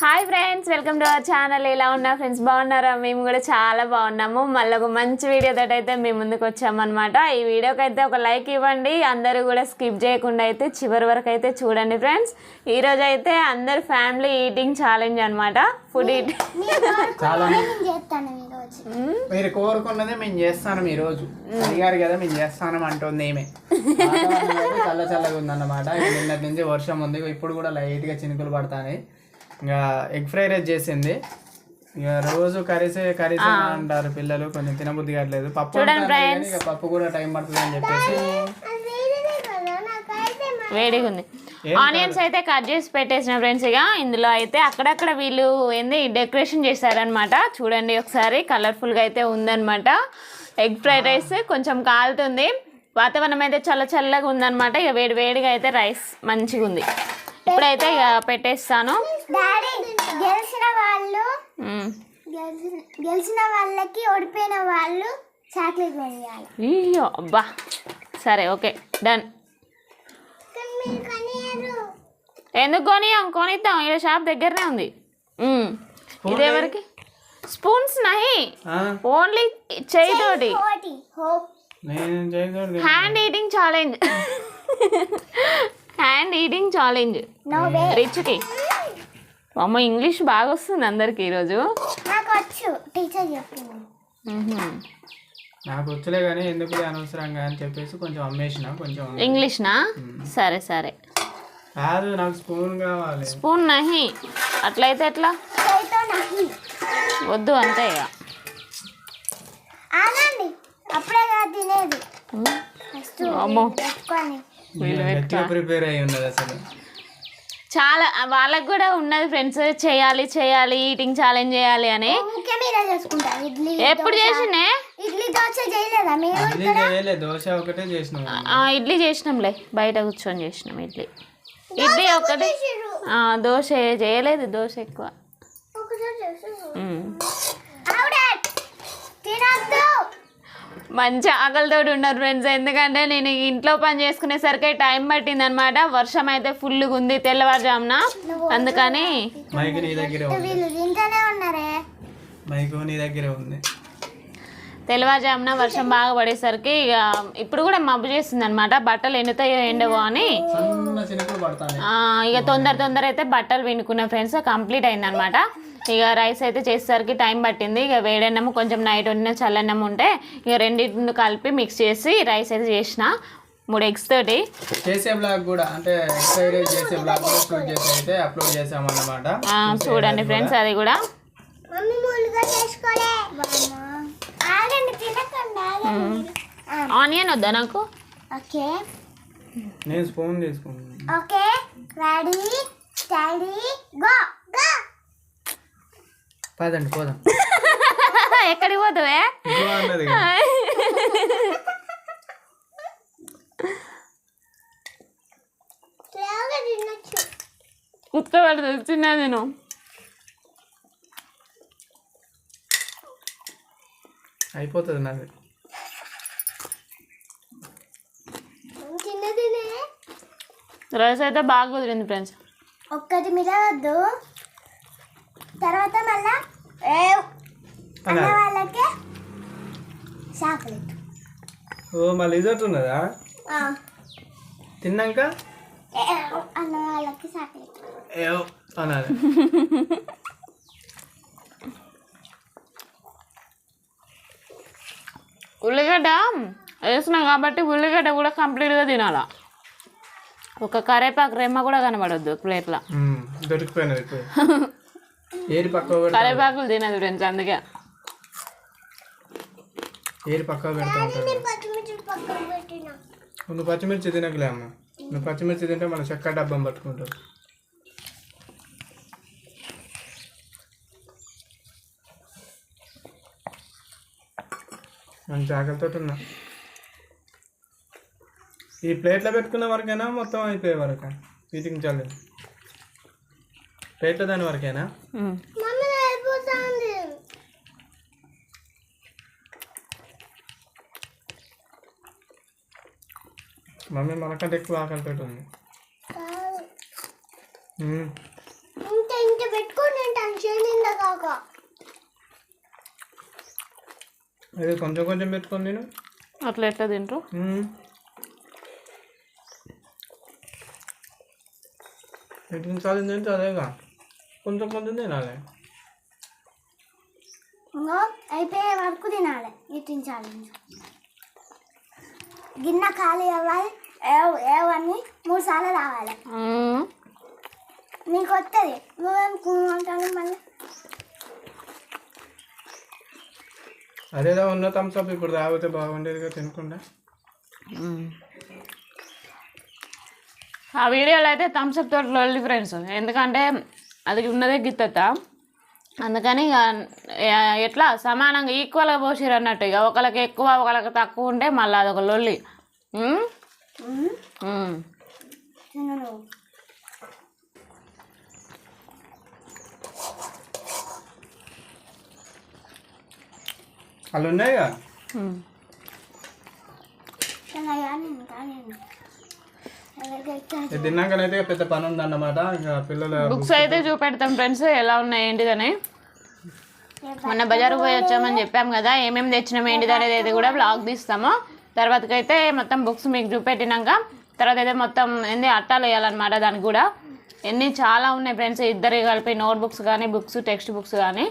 Hi friends welcome to our channel ఎలా ఉన్నా friends బాగున్నారా? మేము కూడా చాలా బాగున్నాము. మళ్ళీ ఒక మంచి వీడియో తోటి అయితే మేము ముందుకు వచ్చామన్నమాట. ఈ వీడియోకి అయితే ఒక లైక్ ఇవ్వండి. అందరూ కూడా స్కిప్ చేయకుండా అయితే చివరి వరకు అయితే చూడండి ఫ్రెండ్స్ ఈరోజు అయితే అందరు ఫ్యామిలీ ఈటింగ్ ఛాలెంజ్ అనమాట ఫుడ్ ఈటింగ్ చాలా. నేను చేస్తాను ఈరోజు మీరు కోరుకున్నదే మేము చేస్తాను ఈ రోజు. అడిగారు కదా మేము చేస్తాను అంటుంది ఏమే చల్ల చల్లగా ఉందన్నమాట. నిన్నటి నుంచి వర్షం ఉంది. ఇప్పుడు కూడా లైట్గా చినుకులు పడతాయి ఇంకా ఎగ్ ఫ్రై రైస్ చేసింది. ఇక రోజు కర్రీసే కర్రీస్ అంటారు పిల్లలు కొంచెం తినబుద్ధి కావట్లేదు. పప్పు ఇక పప్పు కూడా టైం పడుతుంది అని చెప్పేసి. వేడిగా ఉంది. ఆనియన్స్ అయితే కట్ చేసి పెట్టేసిన ఫ్రెండ్స్ ఇక. ఇందులో అయితే అక్కడక్కడ వీళ్ళు ఏంది డెకరేషన్ చేశారనమాట చూడండి ఒకసారి కలర్ఫుల్గా అయితే ఉందన్నమాట. ఎగ్ ఫ్రైడ్ రైస్ కొంచెం కాలుతుంది. వాతావరణం అయితే చల్ల చల్లగా ఉందన్నమాట. ఇక వేడి వేడిగా అయితే రైస్ మంచిగా ఉంది ఇప్పుడైతే ఇక పెట్టేస్తాను. డాడీ గెలిచిన వాళ్ళు. గెలిచిన వాళ్ళకి ఓడిపోయిన వాళ్ళు చాక్లెట్ కొనియాలి అయ్యో అబ్బా. సరే ఓకే డన్. ఎందుకు కొనియాం? కొనిద్దాం. ఇక్కడ షాప్ దగ్గరనే ఉంది. ఇదేవరికి స్పూన్స్ నహి. ఆ, only చేయితోటి. Hand eating challenge. Hand eating challenge రిచ్కి అమ్మ ఇంగ్లీష్ బాగా వస్తుంది అందరికి ఈరోజు. నాకు వచ్చు టీచర్ చెప్పింది. మ్మ్హ్మ్. నాకు వచ్చలే కానీ ఎందుకు అనవసరంగా అని చెప్పేసి కొంచెం అమ్మేసిన కొంచెం ఇంగ్లీష్నా సరే సరే. కాదు నాకు స్పూన్ కావాలి. స్పూన్ నహి. అట్లయితే ఎట్లా? వద్దు అంతే ఇక అప్పుడే తినేది. అమ్మో. ప్రిపేర్ అయ్యి ఉన్నది అసలు. చాలా వాళ్ళకి కూడా ఉన్నది ఫ్రెండ్స్ చేయాలి చేయాలి ఈటింగ్ ఛాలెంజ్ చేయాలి అని. ఎప్పుడు. చేసిండే? ఇడ్లీ దోశ చేయలేదా? మీరు ఇడ్లీ చేయలే దోశ ఒకటే చేసినాం. ఆ, ఇడ్లీ చేసినాంలే. బయట కూర్చొని చేసినాం ఇడ్లీ. ఇడ్లీ ఒకటి ఆ, దోశ చేయలేదు దోశ ఎక్కువ ఒకసారి చేసి మ్మ్. ఆవిడ తినద్దు మంచి ఆకలితోటి ఉన్నారు ఫ్రెండ్స్ ఎందుకంటే నేను ఇంట్లో పని చేసుకునేసరికి టైం పట్టింది అనమాట వర్షం అయితే ఫుల్గా ఉంది తెల్లవారుజామున. అందుకని మైక్ నీ దగ్గరే ఉంది. వీళ్ళు తింటూనే ఉన్నారే? మైక్ నీ దగ్గరే ఉంది. తెల్లవారుజామున వర్షం బాగా పడేసరికి ఇక ఇప్పుడు కూడా మబ్బు చేస్తుంది అనమాట బట్టలు ఎండుతాయో ఎండవో అని. ఇక తొందర తొందర అయితే బట్టలు వినుకున్న ఫ్రెండ్స్ కంప్లీట్ అయిందనమాట ఇక రైస్ అయితే చేసేసరికి టైం పట్టింది. ఇక వేడన్నము కొంచెం నైట్ వండిన చల్లన్నం ఉంటే ఇక రెండింటిని కలిపి మిక్స్ చేసి రైస్ అయితే చేసిన. మూడు ఎగ్స్ తోటి. చేసే బ్లాగ్ కూడా అంటే ఎక్సైజ్ చేసే బ్లాగ్ కూడా అప్లోడ్ చేసి అయితే అప్లోడ్ చేసామన్నమాట. చూడండి ఫ్రెండ్స్ అది కూడా. ఆనియన్ వద్దా నాకు? ఓకే. నేను స్పూన్ తీసుకున్నాను okay. Ready. Steady go go. పదండి పోదాం. ఎక్కడికి పోతావే? ఇదిగో అన్నది కదా. స్లోగా తినొచ్చు. కుక్క పడుతుంది చిన్న నేను. అయిపోతుంది నాది. రైస్ అయితే బాగా కుదిరింది ఫ్రెండ్స్. ఒక్కటి మిరవద్దు తర్వాత మళ్ళా ఏ అన్న అన్నది వాళ్ళకి చాక్లెట్. ఓ మళ్ళీ ఉన్నదా? ఆ, తిన్నాక? అన్న వాళ్ళకి చాక్లెట్. ఏవో అన్నది ఉల్లిగడ్డ వేసినాం కాబట్టి ఉల్లిగడ్డ కూడా కంప్లీట్గా తినాలా. ఒక కరేపాకు రెమ్మ కూడా కనబడొద్దు ప్లేట్లో. కరేపాకులు తినదు ఫ్రెండ్స్ అందుకే. ఏరి పక్క నువ్వు పచ్చిమిర్చి తినకలే అమ్మ. నువ్వు పచ్చిమిర్చి తింటే మన చెక్క డబ్బం పట్టుకుంటావు. మంచి ఆకలితో ఉన్నా. ఈ ప్లేట్లో పెట్టుకున్న వరకైనా మొత్తం అయిపోయే వరక. వీటికి చాలు. ప్లేట్లో దాని వరకేనా? మమ్మీ మనకంటే ఎక్కువ ఆకలితో ఉంది. అది కొంచెం కొంచెం పెట్టుకొని నేను అట్లా ఎట్లా తింటారు ఎట్టించాలి తింటే అదేగా. కొంచెం కొంచెం తినాలి. అయిపోయే వరకు తినాలి. ఇట్టించాలి గిన్నె ఖాళీ అవ్వాలి. ఏవ్ ఏవన్నీ మూడు సార్లు రావాలి. నీకు వస్తుంది నువ్వేం కూమంటాను మళ్ళీ? అదేదో ఉన్న థమ్స్అప్ ఇప్పుడు తాగితే బాగుండేదిగా తినకుండా. ఆ వీడియోలో అయితే థమ్స్అప్ తోటి లొల్లి ఫ్రెండ్స్ ఎందుకంటే అది ఉన్నదే గిత్తత అందుకని ఇక ఎట్లా సమానంగా ఈక్వల్గా పోసిరు అన్నట్టు ఇక. ఒకళ్ళకి ఎక్కువ ఒకళ్ళకి తక్కువ ఉంటే మళ్ళీ అదొక లొల్లి మ్మ్? మ్మ్. తిను నువ్వు వాళ్ళు ఉన్నాయిగా మ్మ్. తినగా నేను కానీ ఎవరికైతే ఇది తిన్నాకనైతే పెద్ద పని ఉందన్నమాట. ఇంకా పిల్లల బుక్స్ అయితే చూపెడతాం ఫ్రెండ్స్ ఎలా ఉన్నాయి ఏంటిదని? మొన్న బజారు పోయి వచ్చామని చెప్పాం కదా ఏమేమి తెచ్చినాం ఏంటిది అనేది అయితే కూడా బ్లాగ్ తీస్తాము. తర్వాతకి అయితే మొత్తం బుక్స్ మీకు చూపెట్టినాక తర్వాత అయితే మొత్తం ఏంది అట్టాలు వేయాలన్నమాట దానికి కూడా. ఎన్ని చాలా ఉన్నాయి ఫ్రెండ్స్ ఇద్దరు కలిపి నోట్ బుక్స్ కానీ బుక్స్ టెక్స్ట్ బుక్స్ కానీ.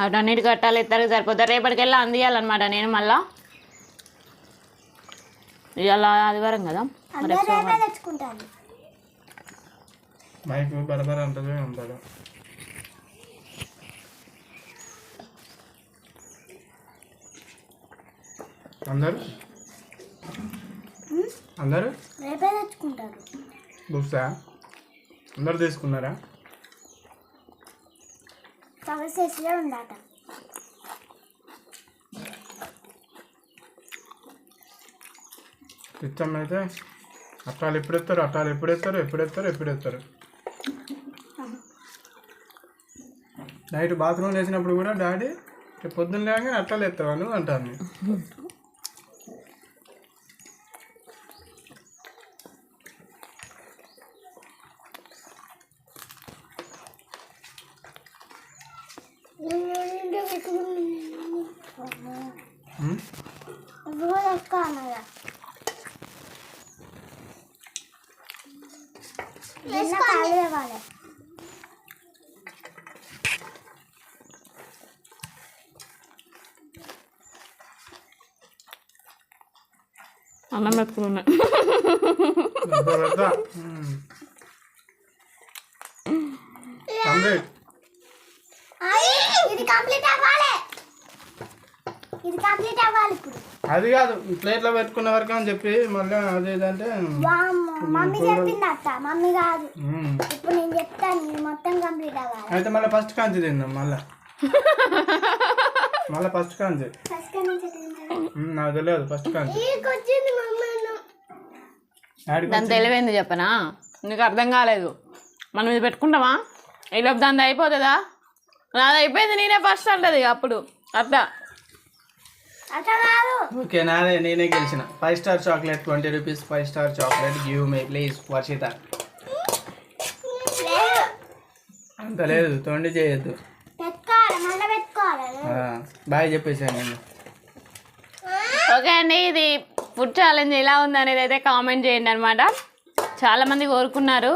వాటన్నిటికి అట్టాలు ఇద్దరికి సరిపోతారు రేపటికెళ్ళి అందియాలన్నమాట. నేను మళ్ళా ఇవాళ ఆదివారం కదా అందరూ అందరు? అందరు? రేపే తెచ్చుకుంటారు. బుక్సా? అందరు తీసుకున్నారా? కవర్ చేసిలో ఉండాట ఇష్టం అయితే అట్టాలు ఎప్పుడు ఎత్తారు అట్టాలు ఎప్పుడు ఎత్తారు ఎప్పుడు ఎత్తారు ఎప్పుడు ఎత్తారు నైట్ బాత్రూమ్ లేచినప్పుడు కూడా డాడీ రేపు పొద్దున్న లేక అట్టాలు ఎత్తావా? నువ్వు అంటాను ఉమ్? నువ్వు ఎక్కువ అన్నదా ఖాళీ ఇవ్వాలి అన్నం పెట్టుకున్నాయి పెద్ద పెద్ద ఉమ్. కంప్లీట్ అయ్యి, ఇది కంప్లీట్ అవ్వాలి ఇది కంప్లీట్ అవ్వాలి ఇప్పుడు. అది కాదు ప్లేట్లో పెట్టుకున్న వరకు అని చెప్పి మళ్ళీ అది ఇదంటే వామ్మో, మమ్మీ చెప్పింది అత్త మమ్మీ కాదు. ఉమ్. ఇప్పుడు నేను చెప్తాను ఇది మొత్తం కంప్లీట్ అవ్వాలి. అయితే మళ్ళీ ఫస్ట్ కాంచి తిందాం మళ్ళా. మళ్ళీ ఫస్ట్ కాంచి నాకు తెలియదు ఫస్ట్ కాంచి దాని తెలివైంది చెప్పనా? నీకు అర్థం కాలేదు. మనం ఇది పెట్టుకుంటామా? ఈలోపు దాన్ని అయిపోతుందా? నాది అయిపోయింది నేనే ఫస్ట్ అంటది అప్పుడు. అట్లా ఓకే నాదే నేనే గెలిచిన. Five star chocolate twenty rupees five star chocolate give me please Varshitha. అంత లేదు తొండి చేయొద్దు. బాయ్ చెప్పేసాను నేను. ఓకే అండి ఇది ఫుడ్ ఛాలెంజ్ ఎలా ఉంది అనేది అయితే కామెంట్ చేయండి అనమాట చాలామంది కోరుకున్నారు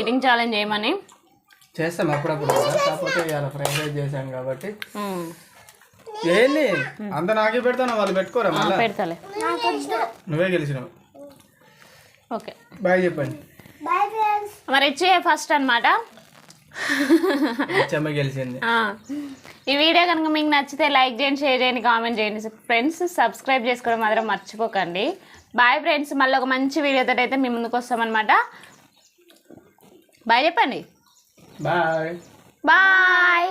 ఈటింగ్ ఛాలెంజ్ చేయమని. చేస్తాం అప్పుడప్పుడు కాకపోతే ఇవాళ ఫ్రైడ్ రైస్ చేశాం కాబట్టి. ఏంది? అంత నాకే పెడతాను వాళ్ళు పెట్టుకోరా మళ్ళా? పెడతాలే. నువ్వే గెలిచినావు. ఓకే. బాయ్ చెప్పండి. మరి ఇచ్చే ఫస్ట్ అనమాట గెలిచింది. ఈ వీడియో కనుక మీకు నచ్చితే లైక్ చేయండి షేర్ చేయండి కామెంట్ చేయండి. ఫ్రెండ్స్ సబ్స్క్రైబ్ చేసుకోవడం మాత్రం మర్చిపోకండి. బాయ్ ఫ్రెండ్స్ మళ్ళీ ఒక మంచి వీడియోతో అయితే మీ ముందుకు వస్తామన్నమాట బాయ్ చెప్పండి. బాయ్. బాయ్.